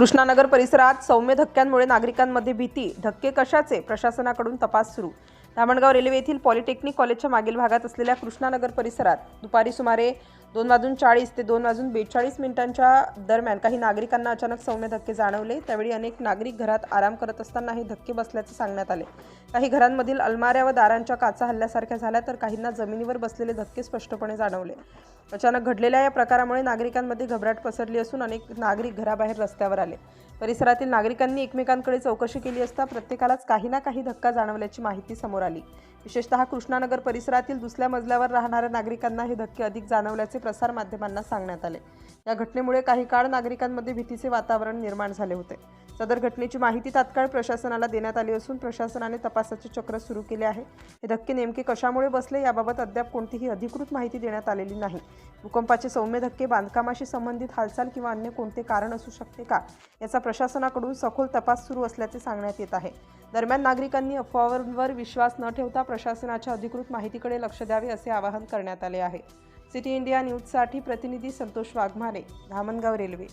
कृष्णानगर परिसरात सौम्य धक्क्यांमुळे नागरिकांमध्ये भीती. धक्के कशाचे? प्रशासनाकडून तपास सुरू. धामणगाव रेल्वे येथील पॉलिटेक्निक कॉलेजच्या मागील भागात असलेल्या कृष्णानगर परिसरात दुपारी सुमारे दोन वाजून चाळीस ते दोन वाजून बेचाळीस मिनिटांच्या दरम्यान काही नागरिकांना अचानक सौम्य धक्के जाणवले. त्यावेळी अनेक नागरिक घरात आराम करत असताना हे धक्के बसल्याचे सांगण्यात आले. काही घरांमधील अलमाऱ्या व दारांच्या काचा हल्ल्यासारख्या झाल्या तर काहींना जमिनीवर बसलेले धक्के स्पष्टपणे जाणवले. अचानक घडलेल्या या प्रकारामुळे नागरिकांमध्ये घबराट पसरली असून अनेक नागरिक घराबाहेर रस्त्यावर आले. परिसरातील नागरिकांनी एकमेकांकडे चौकशी केली असता प्रत्येकालाच काही ना काही धक्का जाणवल्याची माहिती समोर आली. विशेषतः कृष्णानगर परिसरातील दुसऱ्या मजल्यावर राहणाऱ्या नागरिकांना हे धक्के अधिक जाणवल्याचे प्रसारमाध्यमांना सांगण्यात आले. या घटनेमुळे काही काळ नागरिकांमध्ये भीतीचे वातावरण निर्माण झाले होते. सदर घटनेची माहिती तात्काळ प्रशासनाला देण्यात आली असून प्रशासनाने तपासाचे चक्र सुरू केले आहे. हे धक्के नेमके कशामुळे बसले याबाबत अद्याप कोणतीही अधिकृत माहिती देण्यात आलेली नाही. भूकंपाचे सौम्य धक्के बांधकामाशी संबंधित हालचाल किंवा अन्य कोणते कारण असू शकते का याचा प्रशासनाकडून सखोल तपास सुरू असल्याचे सांगण्यात येत आहे. दरम्यान नागरिकांनी अफवांवर विश्वास न ठेवता प्रशासनाच्या अधिकृत माहितीकडे लक्ष द्यावे असे आवाहन करण्यात आले आहे. सिटी इंडिया न्यूजसाठी प्रतिनिधी संतोष वाघमारे धामणगाव रेल्वे.